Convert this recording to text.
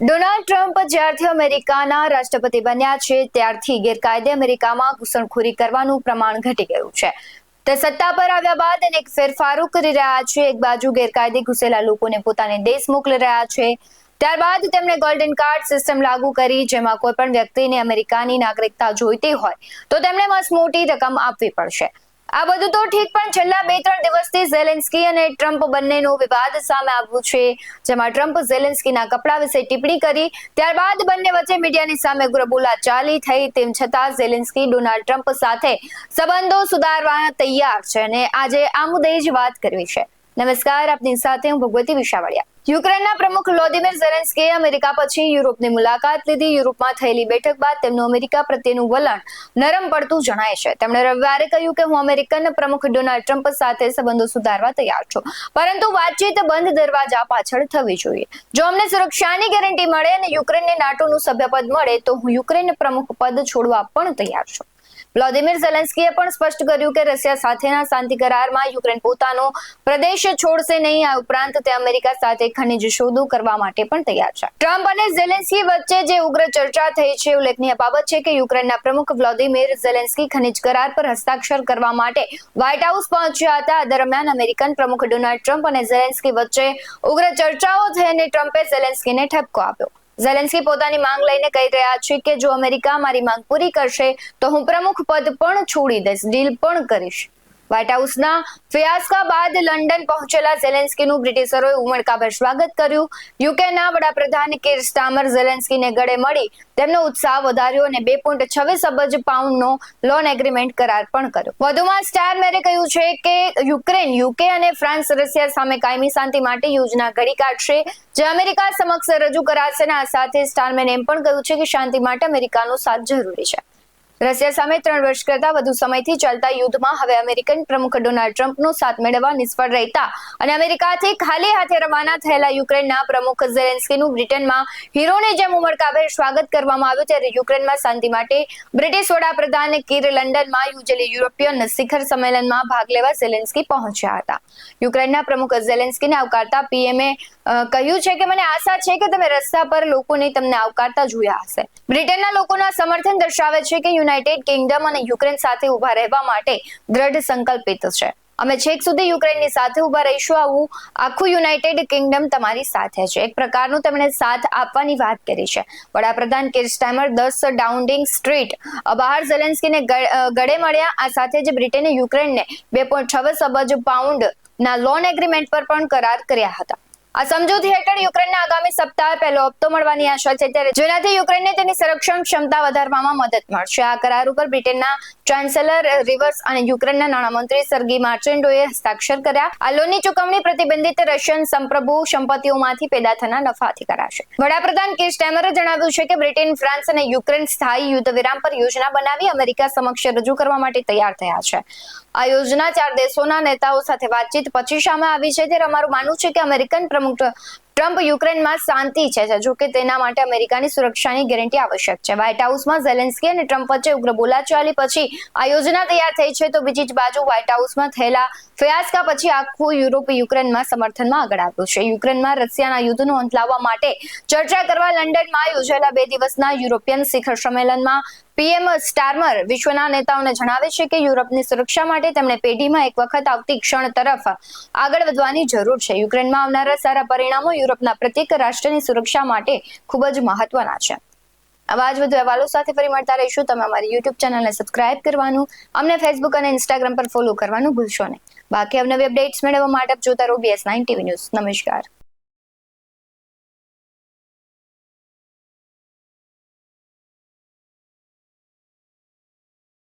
Donald Trump જ્યારથી અમેરિકાના રાષ્ટ્રપતિ બન્યા છે, ત્યારથી ગેરકાયદે અમેરિકામાં ઘૂસણખોરી કરવાનું પ્રમાણ ઘટી ગયું છે. તે સત્તા પર આવ્યા બાદ અનેક ફેરફારો કરી રહ્યા છે. એક બાજુ ગેરકાયદે ઘૂસેલા લોકોને પોતાને દેશ મોકલી રહ્યા છે. ત્યારબાદ તેમણે ગોલ્ડન કાર્ડ સિસ્ટમ લાગુ કરી, જેમાં કોઈ પણ વ્યક્તિને અમેરિકાની નાગરિકતા જોઈતી હોય તો તેમણે મસ્ત મોટી રકમ આપવી પડશે. આ બધું તો ઠીક, પણ છેલ્લા બે ત્રણ દિવસથી ઝેલેન્સ્કી અને ટ્રમ્પ બંનેનો વિવાદ સામે આવ્યું છે. જેમાં ટ્રમ્પ ઝેલેન્સ્કીના કપડા વિશે ટિપ્પણી કરી, ત્યારબાદ બંને વચ્ચે મીડિયાની સામે ઉગ્ર બોલાચાલી થઈ. તેમ છતાં ઝેલેન્સ્કી ડોનાલ્ડ ટ્રમ્પ સાથે સંબંધો સુધારવા તૈયાર છે અને આજે આ મુદ્દે જ વાત કરવી છે. નમસ્કાર, આપની સાથે હું ભગવતી વિશાવળિયા યુક્રેનના પ્રમુખ વ્લોદિમીર ઝેલેન્સ્કીએ અમેરિકા પછી યુરોપની મુલાકાત લીધી. યુરોપમાં થયેલી બેઠક બાદ તેમનું અમેરિકા પ્રત્યેનું વલણ નરમ પડતું જણાય છે. તેમણે રવિવારે કહ્યું કે હું અમેરિકન પ્રમુખ ડોનાલ્ડ ટ્રમ્પ સાથે સંબંધો સુધારવા તૈયાર છું. પરંતુ વાતચીત બંધ દરવાજા પાછળ થવી જોઈએ. જો અમને સુરક્ષાની ગેરંટી મળે અને યુક્રેનને નાટોનું સભ્યપદ મળે, તો હું યુક્રેન પ્રમુખ પદ છોડવા પણ તૈયાર છું. વ્લાદિમીર ઝેલેન્સ્કીએ પણ સ્પષ્ટ કર્યું કે રશિયા સાથેના શાંતિ કરારમાં યુક્રેન પોતાનો પ્રદેશ છોડશે નહીં. આ ઉપરાંત તે અમેરિકા સાથે ખનિજ શોધો કરવા માટે પણ તૈયાર છે. ટ્રમ્પ અને ઝેલેન્સ્કી વચ્ચે જે ઉગ્ર ચર્ચા થઈ છે, ઉલ્લેખનીય બાબત છે કે યુક્રેનના પ્રમુખ વ્લાદિમીર ઝેલેન્સ્કી ખનિજ કરાર પર હસ્તાક્ષર કરવા માટે વ્હાઇટ હાઉસ પહોંચ્યા હતા. દરમિયાન અમેરિકન પ્રમુખ ડોનાલ્ડ ટ્રમ્પ અને ઝેલેન્સ્કી વચ્ચે ઉગ્ર ચર્ચાઓ થઈ અને ટ્રમ્પે ઝેલેન્સ્કીને ઠપકો આપ્યો. ઝેલેન્સ્કી પોતાની માંગ લઈને કહી રહ્યા છે કે જો અમેરિકા મારી માંગ પૂરી કરશે, તો હું પ્રમુખ પદ પણ છોડી દઈશ, ડીલ પણ કરીશ. વ્હાઇટ હાઉસના ફિયાસ્કા બાદ લંડન પહોંચેલા ઝેલેન્સ્કીનું બ્રિટિશરોએ ઉમળકાભેર સ્વાગત કર્યું. યુકેના વડાપ્રધાન કિર સ્ટામર ઝેલેન્સ્કીને ગળે મળી તેમનો ઉત્સાહ વધાર્યો અને બે પોઈન્ટ છવ્વીસ અબજ પાઉન્ડનો લોન એગ્રીમેન્ટ કરાર પણ કર્યો. વધુમાં સ્ટાર મેરે કહ્યું છે કે યુક્રેન, યુકે અને ફ્રાન્સ રશિયા સામે કાયમી શાંતિ માટે યોજના ઘડી કાઢશે. જે અમેરિકા સમક્ષ રજૂ કરાશે અને આ સાથે સ્ટારમેન એમ પણ કહ્યું છે કે શાંતિ માટે અમેરિકાનો સાથ જરૂરી છે. રશિયા સામે ત્રણ વર્ષ કરતા વધુ સમયથી ચાલતા યુદ્ધમાં હવે અમેરિકન પ્રમુખ ડોનાલ્ડ ટ્રમ્પનો સાથ મેળવવા નિષ્ફળ રહેતા અને અમેરિકાથી ખાલી હાથે રવાના થયેલા યુક્રેનના પ્રમુખ ઝેલેન્સ્કીનું બ્રિટનમાં હીરોની જેમ ઉમળકાભેર સ્વાગત કરવામાં આવ્યું ત્યારે યુક્રેનમાં શાંતિ માટે બ્રિટિશ વડાપ્રધાન કીર લંડનમાં યોજેલી યુરોપિયન શિખર સંમેલનમાં ભાગ લેવા ઝેલેન્સ્કી પહોંચ્યા હતા. યુક્રેનના પ્રમુખ ઝેલેન્સ્કીને આવકારતા પીએમએ કહ્યું છે કે મને આશા છે કે તમે રસ્તા પર લોકોને તમને આવકારતા જોયા હશે. બ્રિટનના લોકોના સમર્થન દર્શાવે છે કે યુનાઇટેડ કિંગડમ અને યુક્રેન સાથે ઊભા રહેવા માટે દ્રઢ સંકલ્પિત છે. અમે છેક સુધી યુક્રેનની સાથે ઊભા રહીશું. આવું આખું યુનાઇટેડ કિંગડમ તમારી સાથે છે. એક પ્રકારનું તેમણે સાથ આપવાની વાત કરી છે. વડાપ્રધાન કિરસ્ટામર દસ ડાઉન્ડિંગ સ્ટ્રીટ બહાર ઝેલેન્સ્કીને ગળે મળ્યા. આ સાથે જ બ્રિટને યુક્રેનને બે પોઈન્ટ છવ્વીસ અબજ પાઉન્ડ ના લોન એગ્રીમેન્ટ પર પણ કરાર કર્યા હતા. આ સમજૂતી હેઠળ યુક્રેનને આગામી સપ્તાહ પહેલો હપ્તો મળવાની આશા છે, ત્યારે જેનાથી યુક્રેનને તેની સંરક્ષણ ક્ષમતા વધારવામાં મદદ મળશે. આ કરાર ઉપર બ્રિટનના ચાન્સેલર રિવર્સ અને યુક્રેનના નાણામંત્રી સર્ગી માર્ચેન્ડોએ હસ્તાક્ષર કર્યા. આ લોનની ચુકવણી પ્રતિબંધિત રશિયન સંપ્રભુ સંપત્તિઓમાંથી પેદા થનાર નફાથી કરાશે. વડાપ્રધાન કે સ્ટેમરે જણાવ્યું છે કે બ્રિટન, ફ્રાન્સ અને યુક્રેન સ્થાયી યુદ્ધ વિરામ પર યોજના બનાવી અમેરિકા સમક્ષ રજૂ કરવા માટે તૈયાર થયા છે. આ યોજના ચાર દેશોના નેતાઓ સાથે વાતચીત પછી સામે આવી છે. ત્યારે અમારું માનવું છે કે અમેરિકન પ્રમુખ ટ્રમ્પ યુક્રેનમાં શાંતિ છે, જો કે તેના માટે અમેરિકાની સુરક્ષાની ગેરંટી આવશ્યક છે. વ્હાઇટ હાઉસમાં ઝેલેન્સ્કી અને ટ્રમ્પ વચ્ચે ઉગ્ર બોલાચાલી પછી આ યોજના તૈયાર થઈ છે, તો બીજી જ બાજુ વ્હાઇટ હાઉસમાં થયેલા ફિયાસ્કા પછી આખું યુરોપ યુક્રેનમાં સમર્થનમાં આગળ આવ્યું છે. યુક્રેનમાં રશિયાના યુદ્ધનો અંત લાવવા માટે ચર્ચા કરવા લંડનમાં યોજાયેલા બે દિવસના યુરોપિયન શિખર સંમેલનમાં પીએમ સ્ટારમર વિશ્વના નેતાઓને જણાવે છે કે યુરોપની સુરક્ષા માટે તેમણે પેઢીમાં એક વખત આવતી ક્ષણ તરફ આગળ વધવાની જરૂર છે. યુક્રેનમાં આવનારા સારા પરિણામો યુરોપના પ્રત્યેક રાષ્ટ્રની સુરક્ષા માટે ખૂબ જ મહત્વના છે. આવા જ વધુ અહેવાલો સાથે ફરી મળતા રહીશું. તમે અમારી યુટ્યુબ ચેનલને સબસ્ક્રાઇબ કરવાનું, અમને ફેસબુક અને ઇન્સ્ટાગ્રામ પર ફોલો કરવાનું ભૂલશો નહીં. બાકી અવનવી અપડેટ્સ મેળવવા માટે જોતા રહો બીએસ નાઇન ટીવી ન્યૂઝ. નમસ્કાર.